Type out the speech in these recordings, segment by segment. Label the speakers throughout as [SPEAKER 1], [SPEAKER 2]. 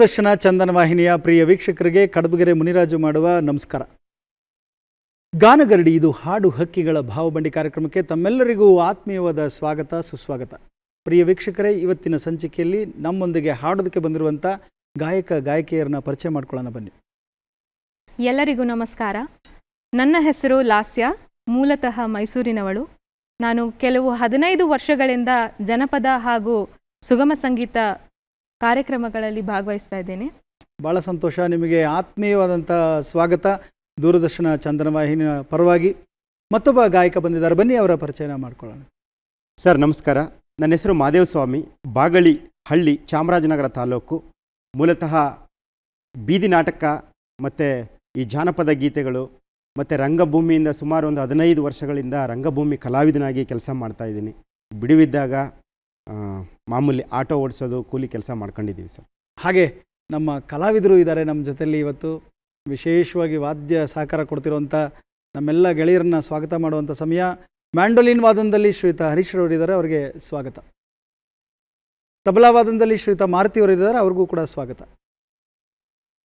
[SPEAKER 1] ದೂರದರ್ಶನ ಚಂದನ ವಾಹಿನಿಯ ಪ್ರಿಯ ವೀಕ್ಷಕರಿಗೆ ಕಡಬಗೆರೆ ಮುನಿರಾಜು ಮಾಡುವ ನಮಸ್ಕಾರ. ಗಾನಗರಡಿ, ಇದು ಹಾಡು ಹಕ್ಕಿಗಳ ಭಾವಬಂಡಿ ಕಾರ್ಯಕ್ರಮಕ್ಕೆ ತಮ್ಮೆಲ್ಲರಿಗೂ ಆತ್ಮೀಯವಾದ ಸ್ವಾಗತ, ಸುಸ್ವಾಗತ. ಪ್ರಿಯ ವೀಕ್ಷಕರೇ, ಇವತ್ತಿನ ಸಂಚಿಕೆಯಲ್ಲಿ ನಮ್ಮೊಂದಿಗೆ ಹಾಡೋದಕ್ಕೆ ಬಂದಿರುವಂಥ ಗಾಯಕ, ಗಾಯಕಿಯರನ್ನ ಪರಿಚಯ ಮಾಡ್ಕೊಳ್ಳೋಣ ಬನ್ನಿ.
[SPEAKER 2] ಎಲ್ಲರಿಗೂ ನಮಸ್ಕಾರ. ನನ್ನ ಹೆಸರು ಲಾಸ್ಯ, ಮೂಲತಃ ಮೈಸೂರಿನವಳು. ನಾನು ಕೆಲವು ಹದಿನೈದು ವರ್ಷಗಳಿಂದ ಜನಪದ ಹಾಗೂ ಸುಗಮ ಸಂಗೀತ ಕಾರ್ಯಕ್ರಮಗಳಲ್ಲಿ ಭಾಗವಹಿಸ್ತಾ ಇದ್ದೇನೆ.
[SPEAKER 1] ಭಾಳ ಸಂತೋಷ ನಿಮಗೆ ಆತ್ಮೀಯವಾದಂಥ ಸ್ವಾಗತ. ದೂರದರ್ಶನ ಚಂದನ ವಾಹಿನಿಯ ಪರವಾಗಿ ಮತ್ತೊಬ್ಬ ಗಾಯಕ ಬಂದಿದ್ದಾರೆ. ಬನ್ನಿ ಅವರ ಪರಿಚಯ ಮಾಡ್ಕೊಳ್ಳೋಣ.
[SPEAKER 3] ಸರ್ ನಮಸ್ಕಾರ. ನನ್ನ ಹೆಸರು ಮಾದೇವ ಸ್ವಾಮಿ. ಬಾಗಳಿ ಹಳ್ಳಿ ಚಾಮರಾಜನಗರ ತಾಲೂಕು. ಮೂಲತಃ ಬೀದಿ ನಾಟಕ ಮತ್ತು ಈ ಜಾನಪದ ಗೀತೆಗಳು ಮತ್ತು ರಂಗಭೂಮಿಯಿಂದ ಸುಮಾರು ಒಂದು ಹದಿನೈದು ವರ್ಷಗಳಿಂದ ರಂಗಭೂಮಿ ಕಲಾವಿದನಾಗಿ ಕೆಲಸ ಮಾಡ್ತಾ ಇದ್ದೀನಿ. ಬಿಡುವಿದ್ದಾಗ ಮಾಮೂಲಿ ಆಟೋ ಓಡಿಸೋದು ಕೂಲಿ ಕೆಲಸ ಮಾಡ್ಕೊಂಡಿದ್ದೀವಿ ಸರ್.
[SPEAKER 1] ಹಾಗೆ ನಮ್ಮ ಕಲಾವಿದರು ಇದ್ದಾರೆ ನಮ್ಮ ಜೊತೆಯಲ್ಲಿ ಇವತ್ತು. ವಿಶೇಷವಾಗಿ ವಾದ್ಯ ಸಹಕಾರ ಕೊಡ್ತಿರುವಂಥ ನಮ್ಮೆಲ್ಲ ಗೆಳೆಯರನ್ನ ಸ್ವಾಗತ ಮಾಡುವಂಥ ಸಮಯ. ಮ್ಯಾಂಡೋಲಿನ್ ವಾದನದಲ್ಲಿ ಶ್ರೀತ ಹರೀಶ್ ಅವರಿದ್ದಾರೆ ಅವರಿಗೆ ಸ್ವಾಗತ. ತಬಲಾ ವಾದನದಲ್ಲಿ ಶ್ರೀತ ಮಾರುತಿ ಅವರಿದ್ದಾರೆ ಅವ್ರಿಗೂ ಕೂಡ ಸ್ವಾಗತ.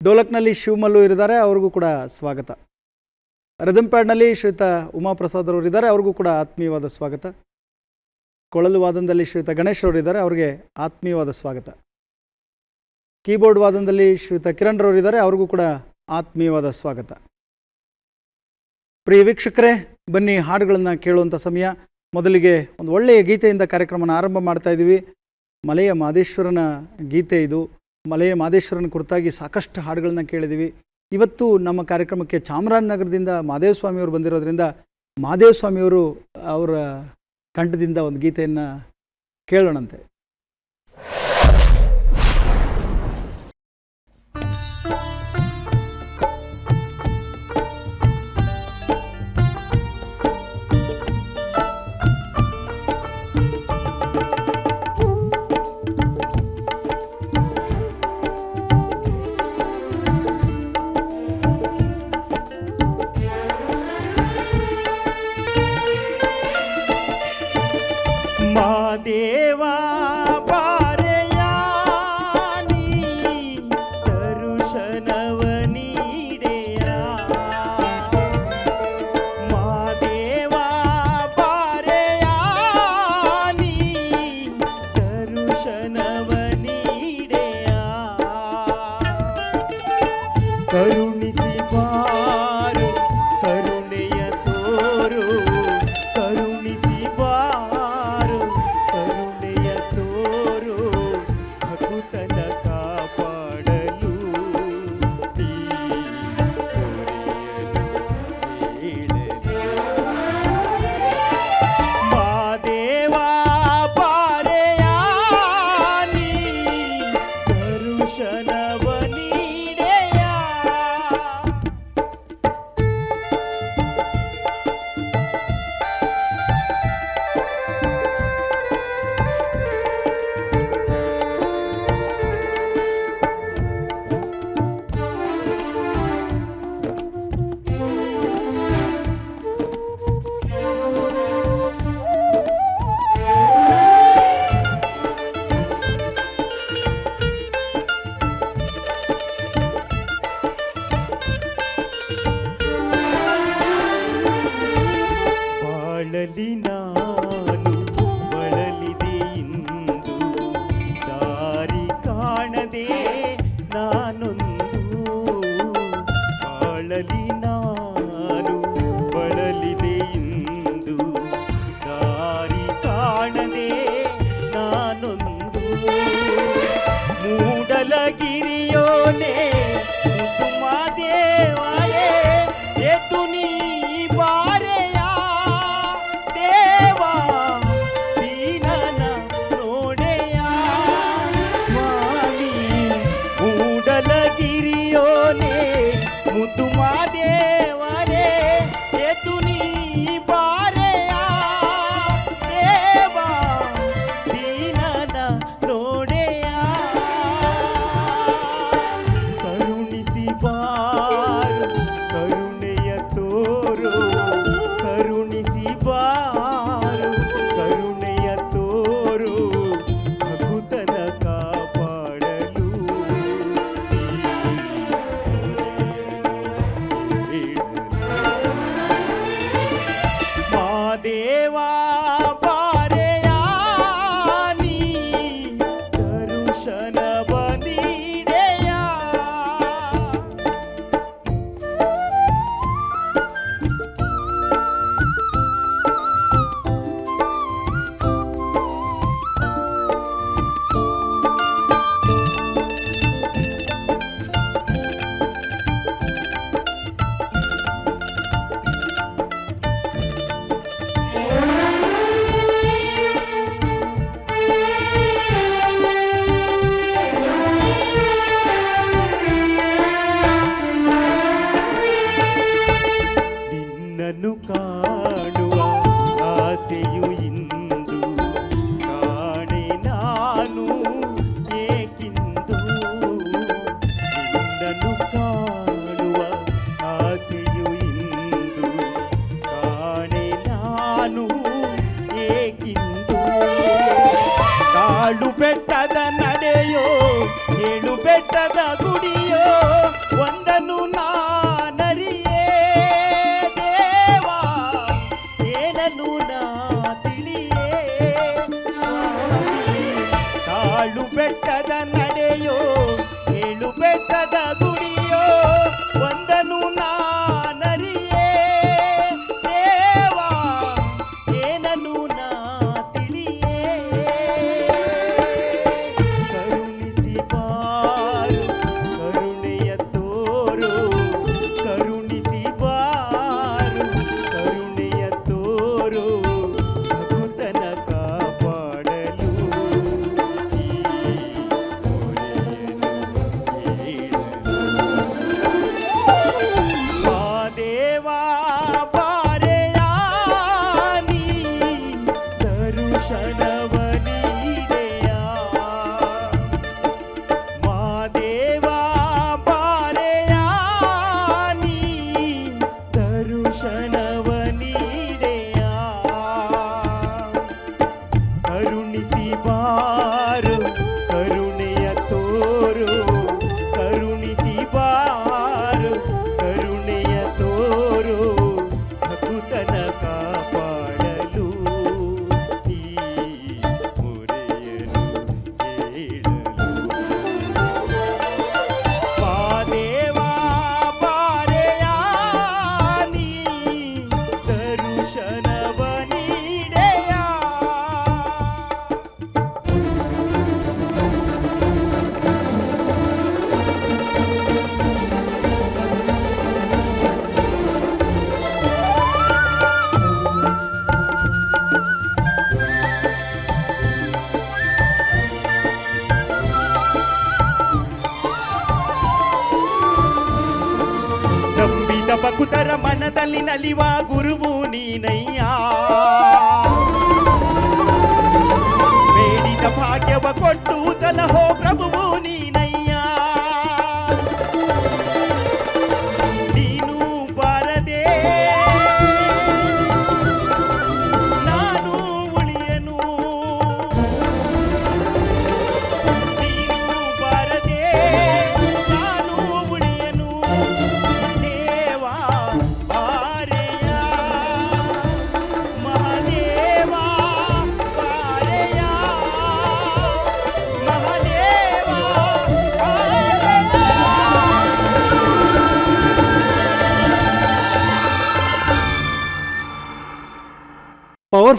[SPEAKER 1] ಡೋಲಕ್ನಲ್ಲಿ ಶಿವಮಲ್ಲು ಇರಿದ್ದಾರೆ ಅವ್ರಿಗೂ ಕೂಡ ಸ್ವಾಗತ. ರದಂಪ್ಯಾಡ್ನಲ್ಲಿ ಪ್ಯಾಡ್ನಲ್ಲಿ ಶ್ರೀಯುತ ಉಮಾಪ್ರಸಾದ್ ಅವರು ಇದ್ದಾರೆ, ಅವ್ರಿಗೂ ಕೂಡ ಆತ್ಮೀಯವಾದ ಸ್ವಾಗತ. ಕೊಳಲು ವಾದನದಲ್ಲಿ ಶ್ರೀಯುತ ಗಣೇಶ್ ಅವರಿದ್ದಾರೆ ಅವರಿಗೆ ಆತ್ಮೀಯವಾದ ಸ್ವಾಗತ. ಕೀಬೋರ್ಡ್ ವಾದನದಲ್ಲಿ ಶ್ರೀಯುತ ಕಿರಣ್ ಇದ್ದಾರೆ, ಅವ್ರಿಗೂ ಕೂಡ ಆತ್ಮೀಯವಾದ ಸ್ವಾಗತ. ಪ್ರಿಯ ವೀಕ್ಷಕರೇ, ಬನ್ನಿ ಹಾಡುಗಳನ್ನು ಕೇಳುವಂಥ ಸಮಯ. ಮೊದಲಿಗೆ ಒಂದು ಒಳ್ಳೆಯ ಗೀತೆಯಿಂದ ಕಾರ್ಯಕ್ರಮನ ಆರಂಭ ಮಾಡ್ತಾ ಇದ್ದೀವಿ ಮಲೆಯ ಮಾದೇಶ್ವರನ ಗೀತೆ ಇದು. ಮಲೆಯ ಮಾದೇಶ್ವರನ ಕುರಿತಾಗಿ ಸಾಕಷ್ಟು ಹಾಡುಗಳನ್ನ ಕೇಳಿದ್ದೀವಿ ಇವತ್ತು ನಮ್ಮ ಕಾರ್ಯಕ್ರಮಕ್ಕೆ ಚಾಮರಾಜನಗರದಿಂದ ಮಾದೇವ ಸ್ವಾಮಿಯವರು ಬಂದಿರೋದ್ರಿಂದ ಮಾದೇವ ಸ್ವಾಮಿಯವರು ಅವರ ಕಂಠದಿಂದ ಒಂದು ಗೀತೆಯನ್ನು ಕೇಳೋಣಂತೆ.
[SPEAKER 3] ದರುಶನವ need.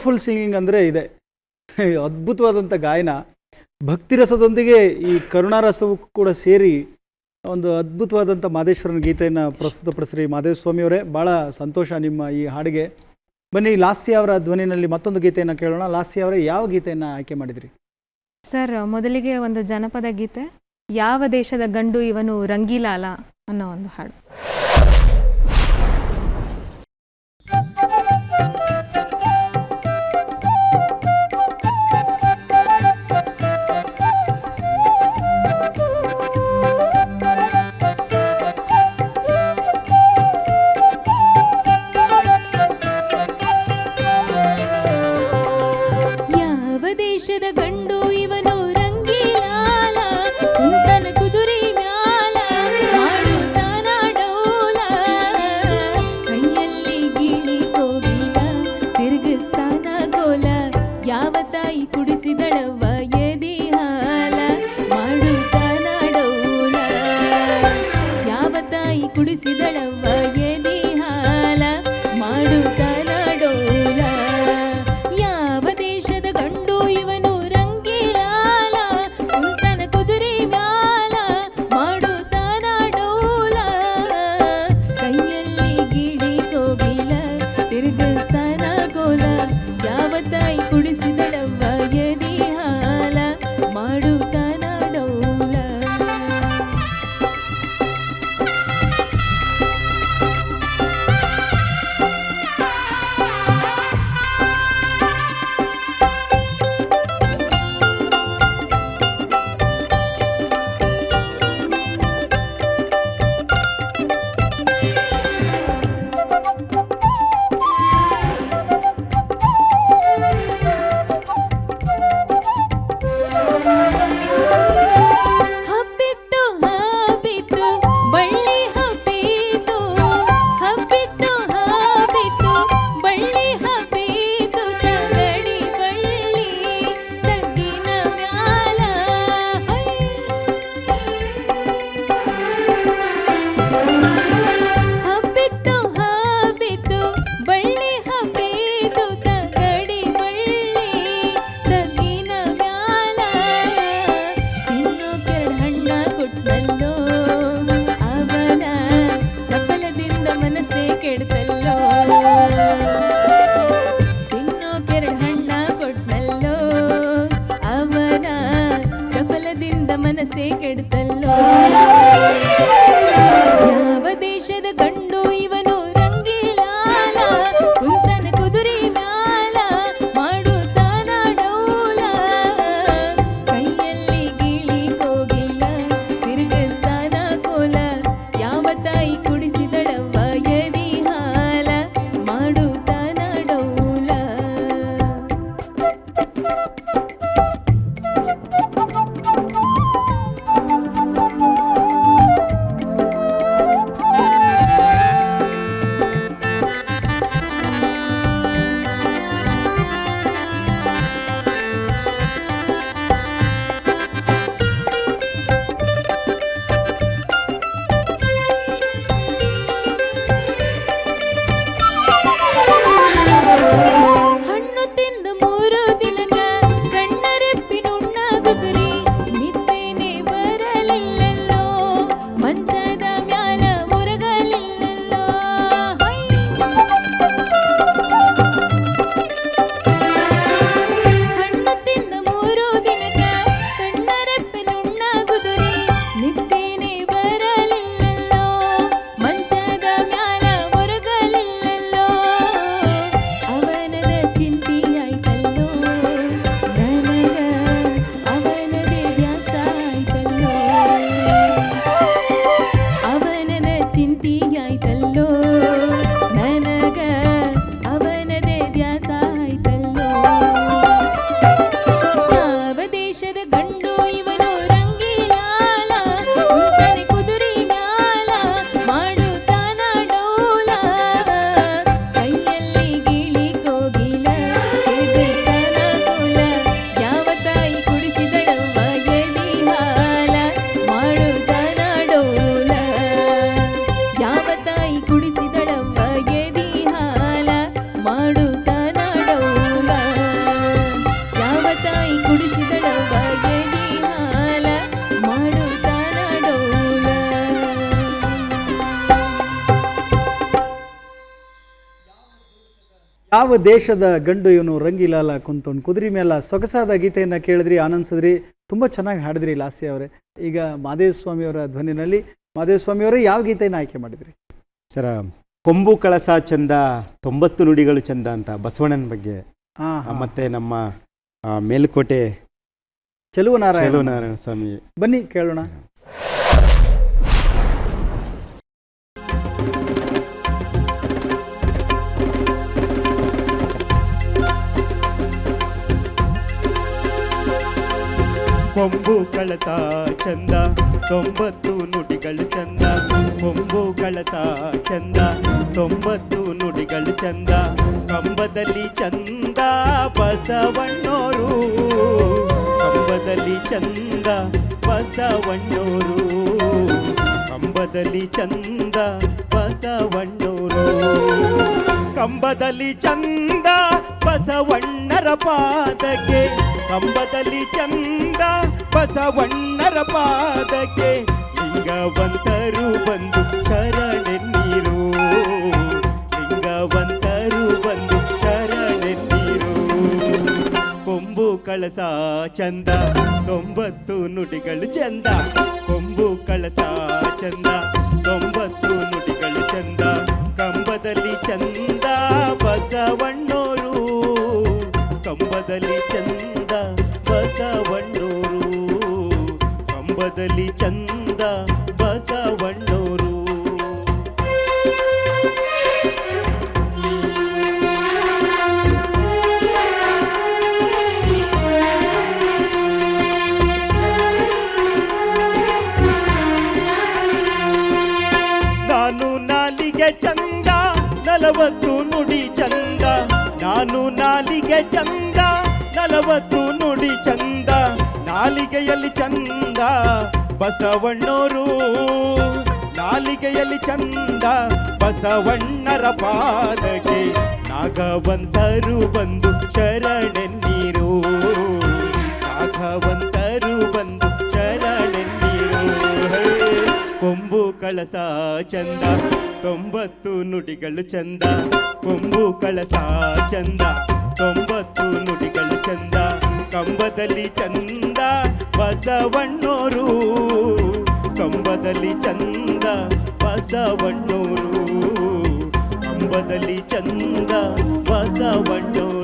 [SPEAKER 1] ಫುಲ್ ಸಿಂಗಿಂಗ್ ಅಂದರೆ ಇದೆ. ಅದ್ಭುತವಾದಂಥ ಗಾಯನ ಭಕ್ತಿರಸದೊಂದಿಗೆ ಈ ಕರುಣಾರಸವು ಕೂಡ ಸೇರಿ ಒಂದು ಅದ್ಭುತವಾದಂಥ ಮಾದೇಶ್ವರನ ಗೀತೆಯನ್ನು ಪ್ರಸ್ತುತಪಡಿಸ್ರಿ. ಮಾದೇವ ಸ್ವಾಮಿಯವರೇ ಭಾಳ ಸಂತೋಷ ನಿಮ್ಮ ಈ ಹಾಡಿಗೆ. ಬನ್ನಿ, ಲಾಸ್ಯ ಅವರ ಧ್ವನಿನಲ್ಲಿ ಮತ್ತೊಂದು ಗೀತೆಯನ್ನು ಕೇಳೋಣ. ಲಾಸ್ಯ ಅವರೇ, ಯಾವ ಗೀತೆಯನ್ನು ಆಯ್ಕೆ ಮಾಡಿದ್ರಿ?
[SPEAKER 4] ಸರ್, ಮೊದಲಿಗೆ ಒಂದು ಜನಪದ ಗೀತೆ, ಯಾವ ದೇಶದ ಗಂಡು ಇವನು ರಂಗೀಲಾಲ ಅನ್ನೋ ಒಂದು ಹಾಡು.
[SPEAKER 5] ಯಾವ ದೇಶದ ಗಂಡು ಇವನು ರಂಗಿಲಾಲ
[SPEAKER 1] ಕುಂತೊಂಡು ಕುದುರೆ ಮೇಲ ಸೊಗಸಾದ ಗೀತೆಯನ್ನು ಕೇಳಿದ್ರಿ ಆನಂದಿಸಿದ್ರಿ ತುಂಬ ಚೆನ್ನಾಗಿ ಹಾಡಿದ್ರಿ ಲಾಸಿ ಅವರೇ. ಈಗ ಮಾದೇವ ಸ್ವಾಮಿಯವರ ಧ್ವನಿನಲ್ಲಿ ಮಾದೇವ ಸ್ವಾಮಿಯವರೇ ಯಾವ ಗೀತೆಯನ್ನು ಆಯ್ಕೆ ಮಾಡಿದ್ರಿ?
[SPEAKER 6] ಸರ ಕೊಂಬು ಕಳಸ ಚಂದ ತೊಂಬತ್ತು ನುಡಿಗಳು ಚಂದ ಅಂತ ಬಸವಣ್ಣನ ಬಗ್ಗೆ. ಆ, ಮತ್ತೆ ನಮ್ಮ ಮೇಲುಕೋಟೆ
[SPEAKER 1] ಚೆಲುವ ನಾರಾಯಣ
[SPEAKER 6] ನಾರಾಯಣ ಸ್ವಾಮಿ.
[SPEAKER 1] ಬನ್ನಿ ಕೇಳೋಣ.
[SPEAKER 3] ಕೊಂಬು ಕಳಸ ಚಂದ, ತೊಂಬತ್ತು ನುಡಿಗಳು ಚಂದ, ಕೊಂಬು ಕಳಸ ಚಂದ, ತೊಂಬತ್ತು ನುಡಿಗಳು ಚಂದ, ಕಂಬದಲ್ಲಿ ಚಂದ ಬಸವಣ್ಣೋರು, ಕಂಬದಲ್ಲಿ ಚಂದ ಬಸವಣ್ಣೋರು, ಕಂಬದಲ್ಲಿ ಚಂದ ಬಸವಣ್ಣೋರು, ಕಂಬದಲ್ಲಿ ಚಂದ ಬಸವಣ್ಣರ ಪಾದಕ್ಕೆ ಕಂಬದಲ್ಲಿ ಚಂದ ಬಸವಣ್ಣರ ಪಾದಕ್ಕೆ ಲಿಂಗವಂತರು ಬಂದು ಶರಣೆನ್ನೀರು. ಲಿಂಗವಂತರು ಬಂದು ಶರಣೆನ್ನೀರು. ಕೊಂಬು ಕಳಸ ಚಂದ, ತೊಂಬತ್ತು ನುಡಿಗಳು ಚಂದ. ಕೊಂಬು ಕಳಸ ಚಂದ, ತೊಂಬತ್ತು ನುಡಿಗಳು ಚಂದ. ಬಸವಣ್ಣೋರು. ನಾಲಿಗೆಯಲ್ಲಿ ಚಂದ ಬಸವಣ್ಣರ ಪಾದಕ್ಕೆ ನಾಗವಂತರು ಬಂದು ಶರಣೆನ್ನೀರು. ನಾಗವಂತರು ಬಂದು ಶರಣೆನ್ನೀರು. ನೀರು ಕೊಂಬು ಕಳಸ ಚಂದ, ತೊಂಬತ್ತು ನುಡಿಗಳು ಚಂದ. ಕೊಂಬು ಕಳಸ ಚಂದ, ತೊಂಬತ್ತು ನುಡಿಗಳು ಚಂದ. ಕಂಬದಲ್ಲಿ ಚಂದ ಬಸವಣ್ಣೋರು. ಕಂಬದಲ್ಲಿ ಚಂದ ಬಸವಣ್ಣೋರು. ಕಂಬದಲ್ಲಿ ಚಂದ ಬಸವಣ್ಣೋರು.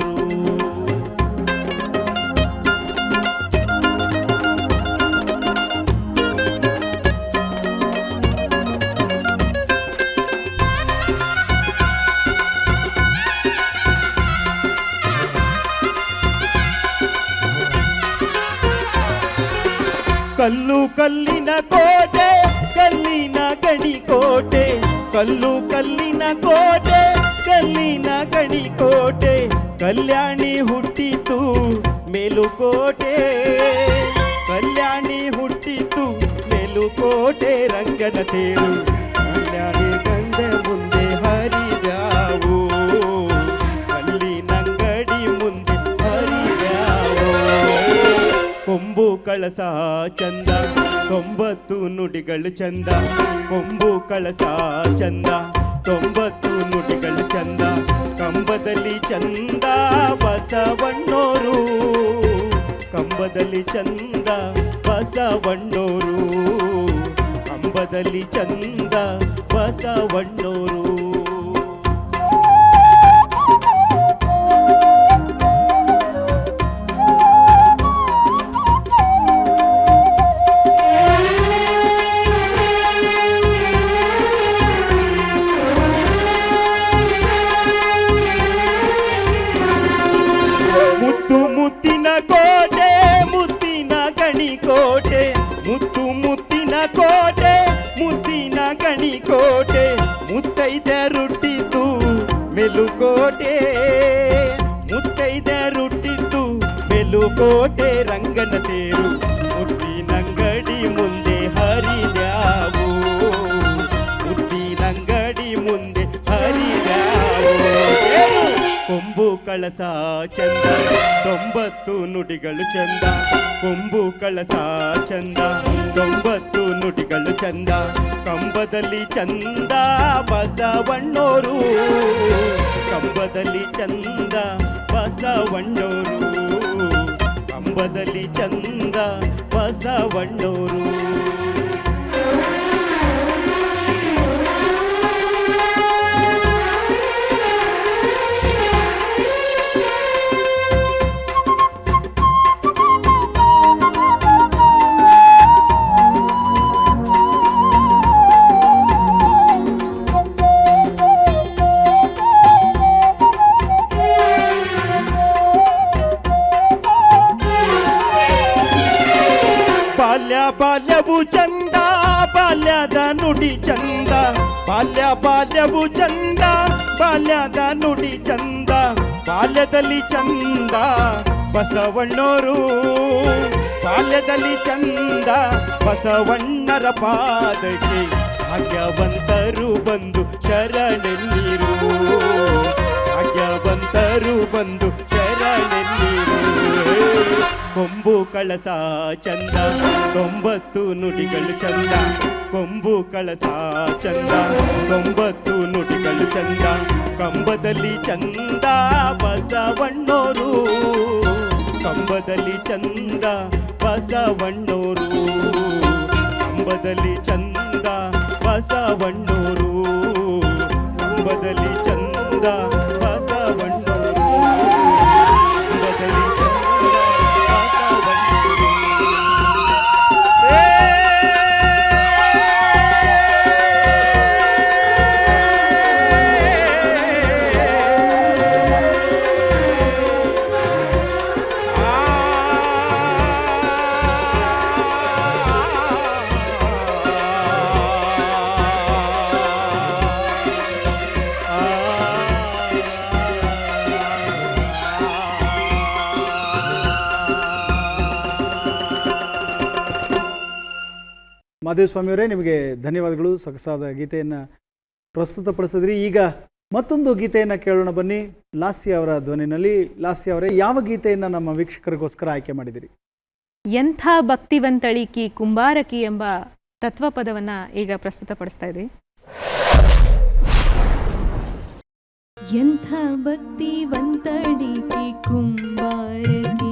[SPEAKER 3] ಕಲ್ಲು ಕಲ್ಲಿನ ಕೋಟೆ, ಕಲ್ಲಿನ ಗಣಿ ಕೋಟೆ. ಕಲ್ಲು ಕಲ್ಲಿನ ಕೋಟೆ, ಕಲ್ಲಿನ ಗಣಿ ಕೋಟೆ. ಕಲ್ಯಾಣಿ ಹುಟ್ಟಿತು ಮೇಲುಕೋಟೆ. ಕಲ್ಯಾಣಿ ಹುಟ್ಟಿತು ಮೇಲುಕೋಟೆ, ರಂಗನ ತೇರು. ಕಳಸ ಚಂದ, ತೊಂಬತ್ತು ನುಡಿಗಳು ಚಂದ, ಕೊಂಬು ಕಳಸ ಚಂದ, ತೊಂಬತ್ತು ನುಡಿಗಳು ಚಂದ, ಕಂಬದಲ್ಲಿ ಚಂದ ಬಸವಣ್ಣೋರು, ಕಂಬದಲ್ಲಿ ಚಂದ ಬಸವಣ್ಣೋರು ಕಂಬದಲ್ಲಿ ಚಂದ ಬಸವಣ್ಣೋರು. ಮೆಲುಕೋಟೆ ರಂಗನ ತೇರು ಮುತ್ತಿನಂಗಡಿ ಮುಂದೆ ಹರಿದ್ಯಾವು. ಮುತ್ತಿನಂಗಡಿ ಮುಂದೆ ಹರಿದ್ಯಾವು. ಕೊಂಬು ಕಳಸ ಚಂದ, ತೊಂಬತ್ತು ನುಡಿಗಳು ಚಂದ. ಕೊಂಬು ಕಳಸ ಚಂದ, ತೊಂಬತ್ತು ನುಡಿಗಳು ಚಂದ. ಕಂಬದಲ್ಲಿ ಚಂದ ಬಸವಣ್ಣೋರು. ಕಂಬದಲ್ಲಿ ಚಂದ ಬಸವಣ್ಣೋರು. ಕಂಬದಲ್ಲಿ ಚಂದ ಬಸವಣ್ಣೋರು. ನುಡಿ ಚಂದ, ಬಾಲ್ಯ ಬಾಲ್ಯವು ಚಂದ, ಬಾಲ್ಯದ ನುಡಿ ಚಂದ, ಬಾಲ್ಯದಲ್ಲಿ ಚಂದ ಬಸವಣ್ಣೋರು. ಬಾಲ್ಯದಲ್ಲಿ ಚಂದ ಬಸವಣ್ಣರ ಪಾದಕ್ಕೆ ಭಾಗ್ಯವಂತರು ಬಂದು ಶರಣೆಲ್ಲಿರು. ಕಳಸ ಚಂದ, ತೊಂಬತ್ತು ನುಡಿಗಳು ಚಂದ, ಕೊಂಬು ಕಳಸ ಚಂದ, ತೊಂಬತ್ತು ನುಡಿಗಳು ಚಂದ, ಕಂಬದಲ್ಲಿ ಚಂದ ಬಸವಣ್ಣೋರು. ಕಂಬದಲ್ಲಿ ಚಂದ ಬಸವಣ್ಣೋರು. ಕಂಬದಲ್ಲಿ ಚಂದ ಬಸವಣ್ಣೋರು. ಕಂಬದಲ್ಲಿ ಚಂದ
[SPEAKER 1] ಮಾದೇವ ಸ್ವಾಮಿಯವರೇ ನಿಮಗೆ ಧನ್ಯವಾದಗಳು. ಸೊಗಸಾದ ಗೀತೆಯನ್ನು ಪ್ರಸ್ತುತಪಡಿಸಿದ್ರಿ. ಈಗ ಮತ್ತೊಂದು ಗೀತೆಯನ್ನು ಕೇಳೋಣ ಬನ್ನಿ. ಲಾಸ್ಯ ಅವರ ಧ್ವನಿನಲ್ಲಿ ಲಾಸ್ಯ ಅವರೇ ಯಾವ ಗೀತೆಯನ್ನು ನಮ್ಮ ವೀಕ್ಷಕರಿಗೋಸ್ಕರ ಆಯ್ಕೆ ಮಾಡಿದಿರಿ?
[SPEAKER 2] ಎಂಥ ಭಕ್ತಿವಂತಳಿಕಿ ಕುಂಬಾರಕಿ ಎಂಬ ತತ್ವಪದವನ್ನ ಈಗ ಪ್ರಸ್ತುತಪಡಿಸ್ತಾ ಇದೆ
[SPEAKER 4] ಎಂಥ ಭಕ್ತಿವಂತಳಿಕಿ ಕುಂಬಾರಕಿ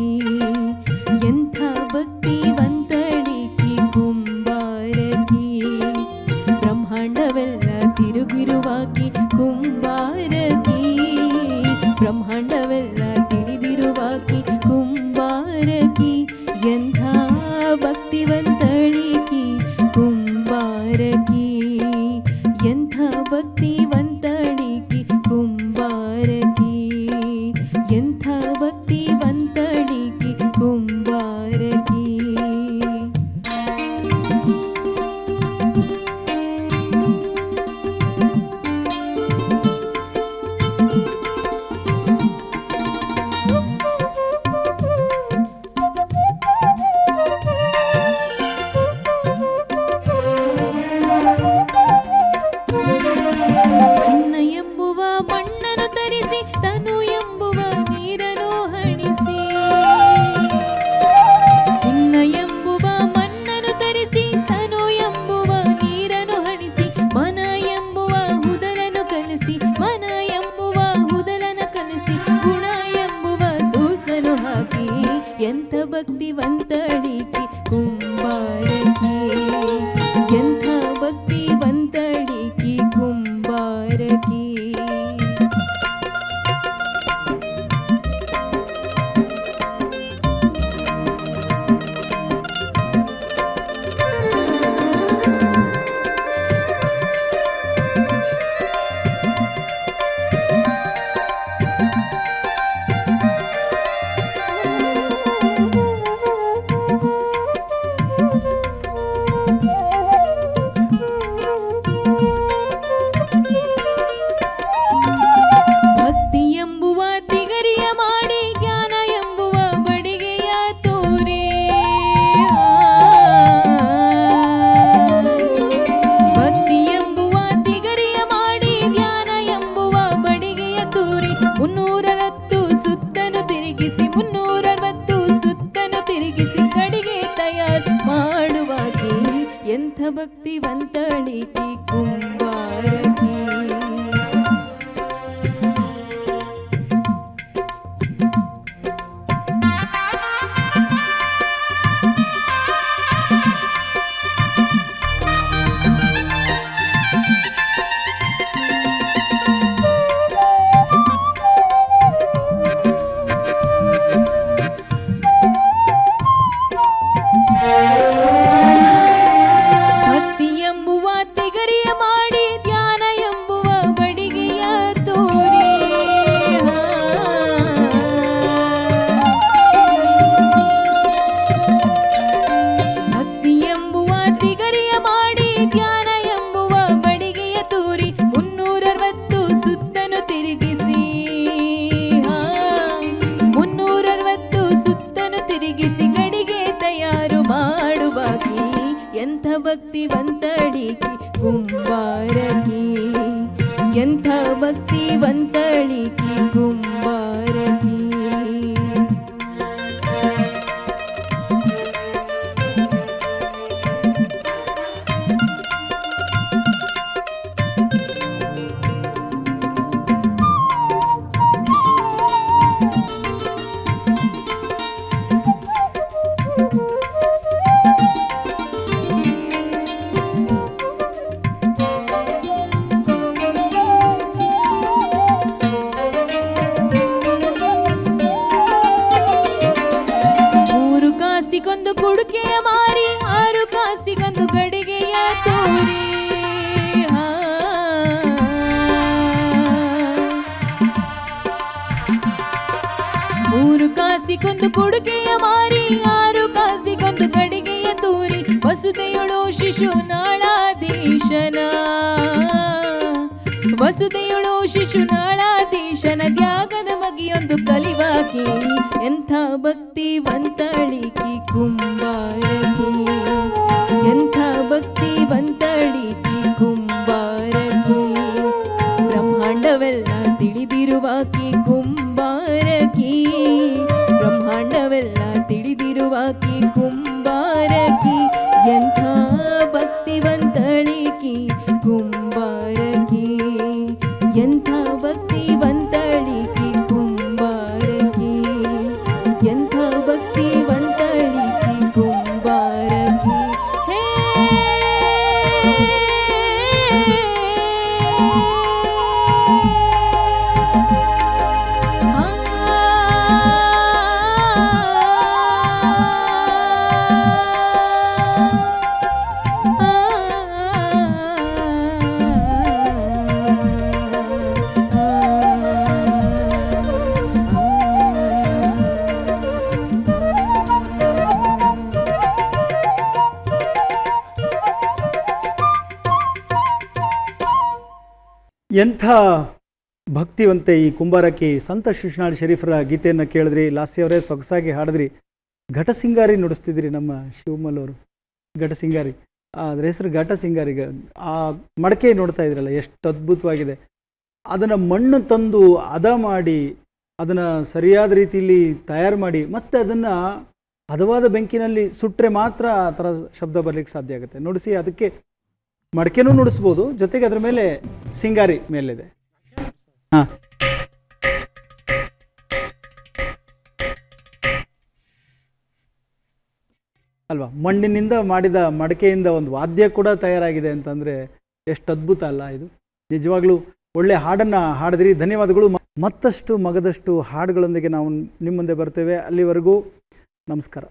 [SPEAKER 4] ತಿಳಿದಿರುವಾಕಿ ಕುಂಬಾರಕಿ ಎಂಥ ಎಂಥ
[SPEAKER 1] ಭಕ್ತಿವಂತೆ ಈ ಕುಂಬಾರಕ್ಕೆ ಸಂತ ಶಿಶುನಾಳ್ ಶರೀಫರ ಗೀತೆಯನ್ನು ಕೇಳಿದ್ರಿ, ಲಾಸ್ಯವರೇ ಸೊಗಸಾಗಿ ಹಾಡಿದ್ರಿ, ಘಟಸಿಂಗಾರಿ ನುಡಿಸ್ತಿದ್ರಿ ನಮ್ಮ ಶಿವಮಲ್ಲವರು ಘಟಸಿಂಗಾರಿ. ಅದ್ರ ಹೆಸರು ಘಟಸಿಂಗಾರಿ. ಆ ಮಡಕೆ ನೋಡ್ತಾ ಇದ್ರಲ್ಲ, ಎಷ್ಟು ಅದ್ಭುತವಾಗಿದೆ. ಅದನ್ನು ಮಣ್ಣು ತಂದು ಹದ ಮಾಡಿ, ಅದನ್ನು ಸರಿಯಾದ ರೀತಿಯಲ್ಲಿ ತಯಾರು ಮಾಡಿ, ಮತ್ತೆ ಅದನ್ನು ಹದವಾದ ಬೆಂಕಿನಲ್ಲಿ ಸುಟ್ಟರೆ ಮಾತ್ರ ಆ ಥರ ಶಬ್ದ ಬರಲಿಕ್ಕೆ ಸಾಧ್ಯ ಆಗುತ್ತೆ. ನೋಡಿಸಿ ಅದಕ್ಕೆ ಮಡಕೆನೂ ನುಡಿಸ್ಬೋದು, ಜೊತೆಗೆ ಅದ್ರ ಮೇಲೆ ಸಿಂಗಾರಿ ಮೇಲಿದೆ. ಹಾಂ. ಅಲ್ವಾ, ಮಣ್ಣಿನಿಂದ ಮಾಡಿದ ಮಡಕೆಯಿಂದ ಒಂದು ವಾದ್ಯ ಕೂಡ ತಯಾರಾಗಿದೆ ಅಂತಂದರೆ ಎಷ್ಟು ಅದ್ಭುತ ಅಲ್ಲ ಇದು. ನಿಜವಾಗ್ಲೂ ಒಳ್ಳೆ ಹಾಡನ್ನು ಹಾಡಿದ್ರಿ. ಧನ್ಯವಾದಗಳು. ಮತ್ತಷ್ಟು ಮಗದಷ್ಟು ಹಾಡುಗಳೊಂದಿಗೆ ನಾವು ನಿಮ್ಮ ಮುಂದೆ ಬರ್ತೇವೆ. ಅಲ್ಲಿವರೆಗೂ ನಮಸ್ಕಾರ.